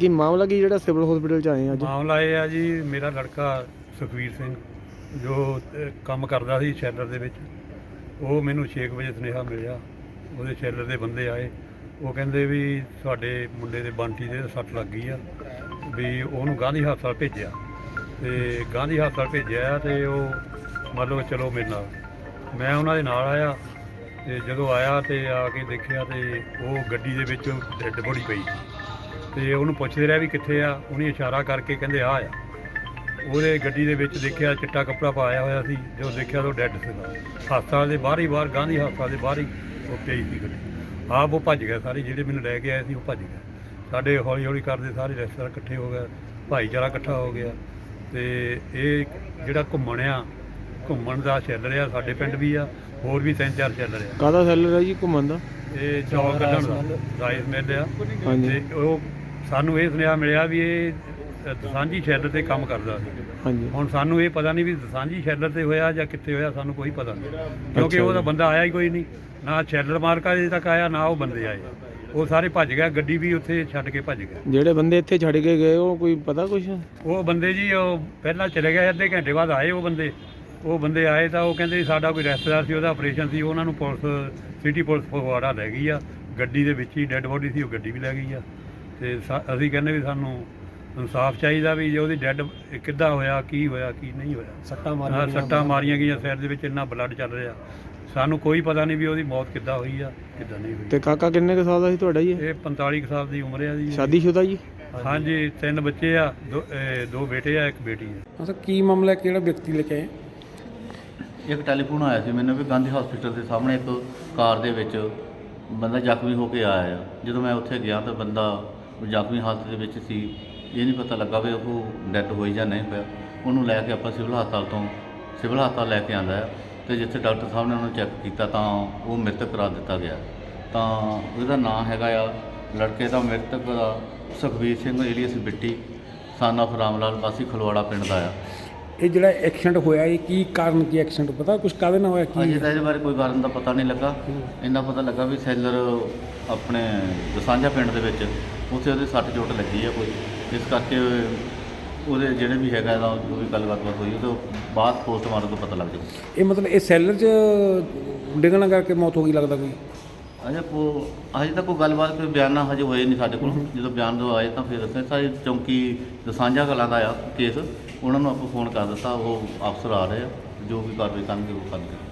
ਕੀ ਮਾਮਲਾ ਕੀ ਜਿਹੜਾ civil hospital ਚ ਆਏ ਆ ਅੱਜ? ਮਾਮਲਾ ਇਹ ਆ ਜੀ ਮੇਰਾ ਲੜਕਾ ਸੁਖਵੀਰ ਸਿੰਘ ਜੋ ਅਹ, ਕੰਮ ਕਰਦਾ ਸੀ ਸ਼ੈਲਰ ਦੇ ਵਿੱਚ। ਉਹ ਮੈਨੂੰ 6 ਵਜੇ ਸੁਨੇਹਾ ਮਿਲਿਆ। ਉਹਦੇ ਸ਼ੈਲਰ ਦੇ ਬੰਦੇ ਆਏ। ਉਹ ਕਹਿੰਦੇ ਵੀ ਤੁਹਾਡੇ ਮੁੰਡੇ ਦੇ ਬੰਟੀ ਦੇ ਸੱਟ ਲੱਗ ਗਈ ਆ ਵੀ ਉਹਨੂੰ ਗਾਂਧੀ ਹਸਪਤਾਲ ਭੇਜਿਆ। ਤੇ ਗਾਂਧੀ ਹਸਪਤਾਲ ਭੇਜਿਆ ਤੇ ਉਹ ਮੰਨ ਲਓ ਚਲੋ ਮੇਰੇ ਨਾਲ। ਮੈਂ ਉਹਨਾਂ ਦੇ ਨਾਲ ਆਇਆ ਤੇ ਜਦੋਂ ਆਇਆ ਤੇ ਆ ਕੇ ਦੇਖਿਆ ਤੇ ਉਹ ਗੱਡੀ ਦੇ ਵਿੱਚ ਡੈੱਡ ਬੋਡੀ ਪਈ ਤੇ ਉਹਨੂੰ ਪੁੱਛਦੇ ਰਿਹਾ ਵੀ ਕਿੱਥੇ ਆ ਉਹਨੇ ਇਸ਼ਾਰਾ ਕਰਕੇ ਕਹਿੰਦੇ ਆ ਆ। ਉਹਦੇ ਗੱਡੀ ਦੇ ਵਿੱਚ ਦੇਖਿਆ ਚਿੱਟਾ ਕੱਪੜਾ ਪਾਇਆ ਹੋਇਆ ਸੀ ਜਦੋਂ ਦੇਖਿਆ ਤਾਂ ਉਹ ਡੈੱਡ ਸੀਗਾ। ਹਸਪਤਾਲ ਦੇ ਬਾਹਰ ਹੀ ਬਾਹਰ ਗਾਂਧੀ ਹਸਪਤਾਲ ਦੇ ਬਾਹਰ ਹੀ ਉਹ ਪਈ ਸੀ ਗੱਡੀ। ਆਪ ਉਹ ਭੱਜ ਗਿਆ ਸਾਰੇ ਜਿਹੜੇ ਮੈਨੂੰ ਲੈ ਕੇ ਆਏ ਸੀ ਉਹ ਭੱਜ ਗਏ। ਸਾਡੇ ਹੌਲੀ ਹੌਲੀ ਕਰਦੇ ਸਾਰੇ ਰਿਸ਼ਤੇਦਾਰ ਇਕੱਠੇ ਹੋ ਗਏ ਭਾਈਚਾਰਾ ਇਕੱਠਾ ਹੋ ਗਿਆ ਤੇ ਇਹ ਜਿਹੜਾ ਘੁੰਮਣ ਆ ਘੁੰਮਣ ਦਾ ਚੱਲ ਰਿਹਾ ਸਾਡੇ ਪਿੰਡ ਵੀ ਆ ਹੋਰ ਵੀ ਤਿੰਨ ਚਾਰ ਚੱਲ ਰਿਹਾ। ਕਾਹਦਾ ਸੈਲਰ ਹੈ ਜੀ ਘੁੰਮਣ ਦਾ? ਇਹ ਚੌਲ ਕੱਢਣ ਦਾ ਰਾਈਸ ਮਿਲ ਆ ਤੇ ਉਹ ਸਾਨੂੰ ਇਹ ਸੁਨੇਹਾ ਮਿਲਿਆ ਵੀ ਇਹ ਅ, ਦਸਾਂਝੀ ਸ਼ੈਲਰ ਤੇ ਕੰਮ ਕਰਦਾ ਸੀ। ਹਾਂਜੀ। ਹੁਣ ਸਾਨੂੰ ਇਹ ਪਤਾ ਨਹੀਂ ਵੀ ਦਸਾਂਝੀ ਸ਼ੈਲਰ ਤੇ ਹੋਇਆ ਜਾਂ ਕਿੱਥੇ ਹੋਇਆ ਸਾਨੂੰ ਕੋਈ ਪਤਾ ਨਹੀਂ। ਕਿਉਂਕਿ ਉਹਦਾ ਜੀ। ਬੰਦਾ ਆਇਆ ਹੀ ਕੋਈ ਨਹੀਂ। ਨਾ ਸ਼ੈਲਰ ਮਾਰਕਾ ਅਜੇ ਤੱਕ ਆਇਆ ਨਾ ਉਹ ਬੰਦੇ ਆਏ। ਉਹ ਸਾਰੇ ਭੱਜ ਗਏ ਗੱਡੀ ਵੀ ਉੱਥੇ ਛੱਡ ਕੇ ਭੱਜ ਗਏ। ਜਿਹੜੇ ਬੰਦੇ ਇੱਥੇ ਛੱਡ ਕੇ ਗਏ ਉਹ ਕੋਈ ਪਤਾ ਕੁਛ? ਉਹ ਬੰਦੇ ਜੀ ਉਹ ਪਹਿਲਾਂ ਚਲੇ ਗਏ ਅੱਧੇ ਘੰਟੇ ਬਾਅਦ ਆਏ ਉਹ ਬੰਦੇ। ਉਹ ਬੰਦੇ ਆਏ ਤਾਂ ਉਹ ਕਹਿੰਦੇ ਸਾਡਾ ਕੋਈ ਰਿਸ਼ਤੇਦਾਰ ਸੀ ਉਹਦਾ ਆਪਰੇਸ਼ਨ ਸੀ ਉਹਨਾਂ ਨੂੰ ਪੁਲਿਸ ਸਿਟੀ ਪੁਲਿਸ ਫਗਵਾੜਾ ਲੈ ਗਈ ਆ। ਗੱਡੀ ਦੇ ਵਿੱਚ ਹੀ ਡੈੱਡ ਬੋਡੀ ਸੀ ਉਹ ਗੱਡੀ ਵੀ ਲੈ ਗਈ ਆ। ਤੇ ਸਾ- ਅਸੀਂ ਕਹਿੰਦੇ ਵੀ ਸਾਨੂੰ ਇਨਸਾਫ ਚਾਹੀਦਾ ਵੀ ਜੇ ਉਹਦੀ ਡੈੱਡ ਕਿੱਦਾਂ ਹੋਇਆ ਕੀ ਹੋਇਆ ਕੀ ਨਹੀਂ ਹੋਇਆ। ਸੱਟਾਂ ਹਾਂ, ਸੱਟਾਂ ਮਾਰੀਆਂ ਗਈਆਂ ਸਿਰ ਦੇ ਵਿੱਚ ਇੰਨਾ ਬਲੱਡ ਚੱਲ ਰਿਹਾ। ਸਾਨੂੰ ਕੋਈ ਪਤਾ ਨਹੀਂ ਵੀ ਉਹਦੀ ਮੌਤ ਕਿੱਦਾਂ ਹੋਈ ਆ ਕਿੱਦਾਂ ਨਹੀਂ ਹੋਈ। ਤੇ ਕਾਕਾ ਕਿੰਨੇ ਕੁ ਸਾਲ ਦਾ ਸੀ ਤੁਹਾਡਾ ਜੀ ਇਹ? ਇਹ 45 ਕੁ ਸਾਲ ਦੀ ਉਮਰ ਆ ਜੀ। ਸ਼ਾਦੀशुदा ਜੀ? ਹਾਂਜੀ ਤਿੰਨ ਬੱਚੇ ਆ ਦੋ ਇਹ ਦੋ ਬੇਟੇ ਆ ਇੱਕ ਬੇਟੀ ਆ। ਅੱਛਾ ਕੀ ਮਾਮਲਾ ਹੈ ਕਿਹੜਾ ਵਿਅਕਤੀ ਲੈ ਕੇ ਆਏ? ਇੱਕ ਟੈਲੀਫੋਨ ਆਇਆ ਸੀ ਮੈਨੂੰ ਵੀ ਗਾਂਧੀ ਹਸਪੀਟਲ ਦੇ ਸਾਹਮਣੇ ਇੱਕ ਕਾਰ ਦੇ ਵਿੱਚ ਬੰਦਾ ਜ਼ਖਮੀ ਹੋ ਕੇ ਆਇਆ। ਆ ਜਦੋਂ ਮੈਂ ਉੱਥੇ ਗਿਆ ਤਾਂ ਬੰਦਾ ਜ਼ਖਮੀ ਹਾਲਤ ਦੇ ਵਿੱਚ ਸੀ। ਇਹ ਨਹੀਂ ਪਤਾ ਲੱਗਾ ਵੀ ਉਹ ਡੈੱਡ ਹੋਈ ਜਾਂ ਨਹੀਂ ਹੋਇਆ। ਉਹਨੂੰ ਲੈ ਕੇ ਆਪਾਂ ਸਿਵਲ ਹਸਪਤਾਲ ਤੋਂ ਸਿਵਲ ਹਸਪਤਾਲ ਲੈ ਕੇ ਆਂਦਾ ਤੇ ਜਿੱਥੇ ਡਾਕਟਰ ਸਾਹਿਬ ਨੇ ਉਹਨੂੰ ਚੈੱਕ ਕੀਤਾ ਤਾਂ ਉਹ ਮ੍ਰਿਤਕ ਕਰਾ ਦਿੱਤਾ ਗਿਆ। ਤਾਂ ਉਹਦਾ ਨਾਮ ਹੈਗਾ ਆ ਲੜਕੇ ਦਾ ਮ੍ਰਿਤਕ ਦਾ Sukhbir Singh, alias Bitti son of Ram Lal ਵਾਸੀ ਖਲਵਾੜਾ ਪਿੰਡ ਦਾ ਆ। ਇਹ ਜਿਹੜਾ ਐਕਸੀਡੈਂਟ ਹੋਇਆ ਇਹ ਕੀ ਕਾਰਨ ਕੀ ਐਕਸੀਡੈਂਟ ਪਤਾ ਕੁਝ ਕਾਹਦੇ ਨਾਲ ਹੋਇਆ ਅਜੇ ਕੀ ਤਾਂ ਇਹਦੇ ਬਾਰੇ ਕੋਈ ਕਾਰਨ ਦਾ ਪਤਾ ਨਹੀਂ ਲੱਗਾ। ਇੰਨਾ ਪਤਾ ਲੱਗਾ ਵੀ ਸੈਲਰ ਆਪਣੇ ਦਸਾਂਝਾ ਪਿੰਡ ਦੇ ਵਿੱਚ ਉੱਥੇ ਉਹਦੇ ਸੱਟ ਚੋਟ ਲੱਗੀ ਆ ਕੋਈ। ਇਸ ਕਰਕੇ ਉਹਦੇ ਜਿਹੜੇ ਵੀ ਹੈਗਾ ਇਹਦਾ ਜੋ ਵੀ ਗੱਲਬਾਤ ਹੋਈ ਉਹ ਤੋਂ ਬਾਅਦ ਪੋਸਟਮਾਰਟਮ ਤੋਂ ਪਤਾ ਲੱਗ ਜਾਊ ਇਹ ਮਤਲਬ ਇਹ ਸੈਲਰ 'ਚ ਡਿੱਗਣ ਕਰਕੇ ਮੌਤ ਹੋ ਗਈ ਲੱਗਦਾ ਕੋਈ? ਅਜੇ ਕੋ ਅਜੇ ਤੱਕ ਕੋਈ ਗੱਲਬਾਤ ਕੋਈ ਬਿਆਨ ਨਾ ਹਜੇ ਹੋਏ ਨਹੀਂ ਸਾਡੇ ਕੋਲ। ਜਦੋਂ ਬਿਆਨ ਦੋ ਆਏ ਤਾਂ ਫਿਰ ਅਸੀਂ ਸਾਰੇ ਚੌਂਕੀ ਦਸਾਂਝਾ ਕਲਾਂ ਦਾ ਆ ਕੇਸ। ਉਹਨਾਂ ਨੂੰ ਆਪਾਂ ਫੋਨ ਕਰ ਦਿੱਤਾ ਉਹ ਅਫਸਰ ਆ ਰਹੇ ਆ। ਜੋ ਵੀ ਕਾਰਵਾਈ ਕਰਨਗੇ ਉਹ ਕਰਨਗੇ।